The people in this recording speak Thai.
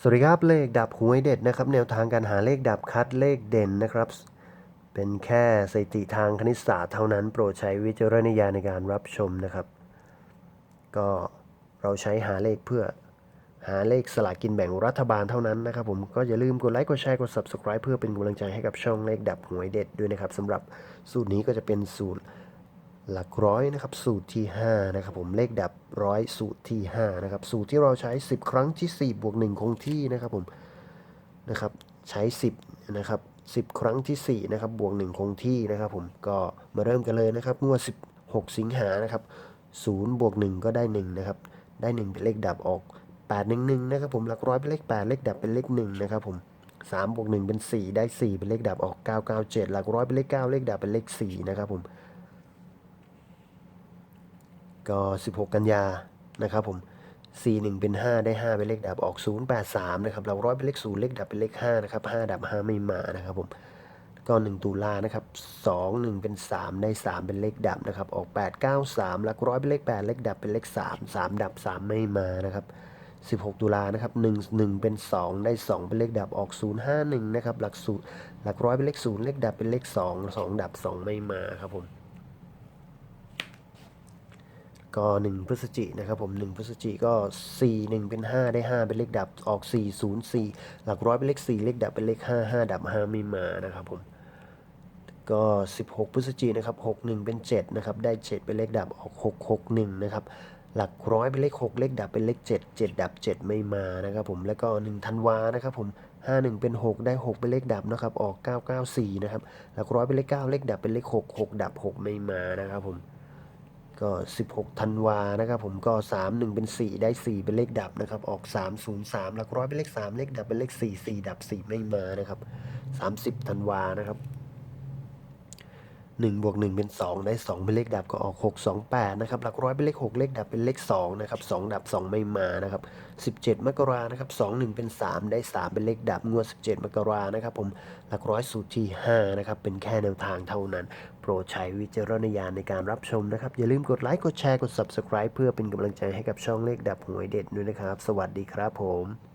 สวัสดีครับเลขดับหวยเด็ดนะครับ แนวทางการหาเลขดับคัดเลขเด่นนะครับ เป็นแค่สถิติทางคณิตศาสตร์เท่านั้น โปรดใช้วิจารณญาณในการรับชมนะครับ ก็เราใช้หาเลขเพื่อหาเลขสลากกินแบ่งรัฐบาลเท่านั้นนะครับ ผมก็อย่าลืมกดไลค์กดแชร์กด subscribe เพื่อเป็นกำลังใจให้กับช่องเลขดับหวยเด็ดด้วยนะครับสำหรับสูตรนี้ก็จะเป็นสูตร หลักร้อยนะครับสูตรที่5นะครับผมเลขดับร้อยสูตรที่5นะครับสูตรที่เราใช้ 10 ครั้งที่4บวก1คงที่นะครับผมนะครับใช้ 10นะครับ10 ครั้งที่4นะครับบวก1คงที่นะครับผมก็มาเริ่มกันเลยนะครับงวด16 สิงหานะครับ0บวก1ก็ได้1นะครับได้1เป็นเลขดับออก8 1 1นะครับผมหลักร้อยเป็นเลข 8 เลขดับเป็นเลข1นะครับผม3บวก1เป็น 4 ได้ 4 เป็นเลขดับออก 997 หลักร้อยเป็นเลข 9 เลขดับเป็นเลข4นะครับผม ก็ 16 กันยานะครับผม 41 เป็น 5 ได้ 5 เป็นเลขดับออก 083 นะครับ เราร้อยเป็นเลข 0 เลขดับเป็นเลข 5 นะครับ 5 ดับ 5 ไม่มานะครับผม ก็ 1 ตุลานะครับ 2 1 เป็น 3 ได้ 3 เป็นเลขดับนะครับ ออก 8 9 3 หลักร้อยเป็นเลข 8 เลขดับเป็นเลข 3 3 ดับ 3 ไม่มานะครับ 16 ตุลานะครับ 1 1 เป็น 2 ได้ 2 เป็นเลขดับออก 051 นะครับ หลักสูตรหลักร้อยเป็นเลข 0 เลขดับเป็นเลข 2 2 ดับ 2 ไม่มาครับผม ก็ 1 พฤศจินะครับผม1พฤศจิก็ 4 1 เป็น 5 ได้ 5 เป็นเลขดับออก 4 0 4 หลักร้อยเป็นเลข 4 เลขดับเป็นเลข 5 5 ดับ 5 ไม่มานะครับผมก็ 16 พฤศจินะครับ6 1 เป็น 7 นะครับ ได้ 7 เป็นเลขดับออก 6 6 1 นะครับ หลักร้อยเป็นเลข 6 เลขดับเป็นเลข 7 7 ดับ 7 ไม่มานะครับผม แล้วก็1ธันวานะครับผม 5 1 เป็น 6 ได้ 6 เป็นเลขดับนะครับ ออก 994 นะครับ หลักร้อยเป็นเลข 9 เลขดับเป็นเลข 6 6 ดับ 6 ไม่มานะครับผม ก็ 16 ธันวานะครับผมก็ 3 1 เป็น 4 ได้ 4 เป็นเลขดับนะครับ ออก 303 หลักร้อยเป็นเลข 3 เลขดับเป็นเลข 4 4 ดับ 4 ไม่มานะครับ 30 ธันวานะครับ 1บวก1เป็น 2 ได้ 2 เป็นเลขดับก็ออก 6 2 8นะครับหลักร้อยเป็นเลข 6 เลขดับเป็นเลข2นะครับ2ดับ 2 ไม่มานะครับ17 มกรานะครับ2 1 เป็น 3 ได้ 3 เป็นเลขดับงวด 17 มกรานะครับผมหลักร้อยสูตรที่5นะครับเป็นแค่แนวทางเท่านั้น โปรดใช้วิจารณญาณในการรับชมนะครับ อย่าลืมกดไลค์กดแชร์กด Subscribe เพื่อเป็นกำลังใจให้กับช่องเลขดับหวยเด็ดด้วยนะครับ สวัสดีครับผม